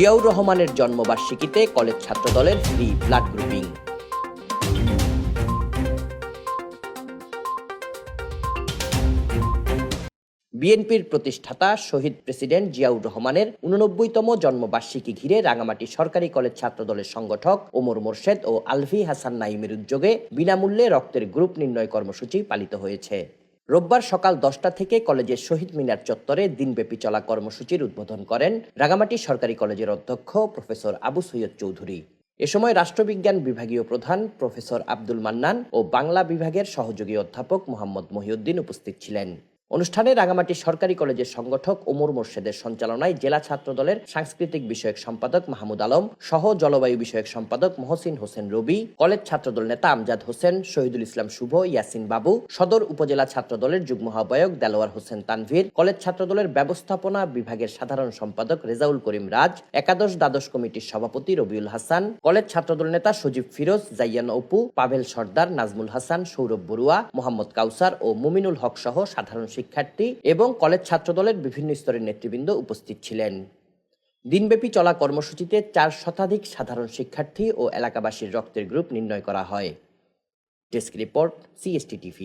জিয়াউর রহমানের জন্মবার্ষিকীতে কলেজ ছাত্রদলের ফ্রি ব্লাড গ্রুপিং। বিএনপির প্রতিষ্ঠাতা শহীদ প্রেসিডেন্ট জিয়াউর রহমানের উননব্বইতম জন্মবার্ষিকী ঘিরে রাঙামাটি সরকারি কলেজ ছাত্রদলের সংগঠক ওমর মোর্শেদ ও আলভি হাসান নাইমের উদ্যোগে বিনামূল্যে রক্তের গ্রুপ নির্ণয় কর্মসূচি পালিত হয়েছে। রোববার সকাল দশটা থেকে কলেজের শহীদ মিনার চত্বরে দিনব্যাপী চলা কর্মসূচির উদ্বোধন করেন রাঙামাটি সরকারি কলেজের অধ্যক্ষ প্রফেসর আবু সৈয়দ চৌধুরী। এ সময় রাষ্ট্রবিজ্ঞান বিভাগীয় প্রধান প্রফেসর আব্দুল মান্নান ও বাংলা বিভাগের সহযোগী অধ্যাপক মোহাম্মদ মহিউদ্দিন উপস্থিত ছিলেন। অনুষ্ঠানে রাঙামাটি সরকারি কলেজের সংগঠক ওমর মোর্শেদের সঞ্চালনায় জেলা ছাত্র দলের সাংস্কৃতিক বিষয়ক সম্পাদক মাহমুদ আলম, সহ জলবায়ু বিষয়ক সম্পাদক মহসিন হোসেন রবি, কলেজ ছাত্রদল নেতা আমজাদ হোসেন, শহীদুল ইসলাম শুভ, ইয়াসিন বাবু, সদর উপজেলা ছাত্র দলের যুগ্ম আহ্বায়ক দেলোয়ার হোসেন তানভীর, কলেজ ছাত্র দলের ব্যবস্থাপনা বিভাগের সাধারণ সম্পাদক রেজাউল করিম রাজ, একাদশ দ্বাদশ কমিটির সভাপতি রবিউল হাসান, কলেজ ছাত্রদল নেতা সজীব ফিরোজ, জাইয়ান অপু, পাভেল সর্দার, নাজমুল হাসান, সৌরভ বড়ুয়া, মোহাম্মদ কাউসার ও মুমিনুল হক সহ সাধারণ শিক্ষার্থী এবং কলেজ ছাত্রদলের বিভিন্ন স্তরের নেতৃবৃন্দ উপস্থিত ছিলেন। দিনব্যাপী চলা কর্মসূচিতে চার শতাধিক সাধারণ শিক্ষার্থী ও এলাকাবাসীর রক্তের গ্রুপ নির্ণয় করা হয়। Desk report CST TV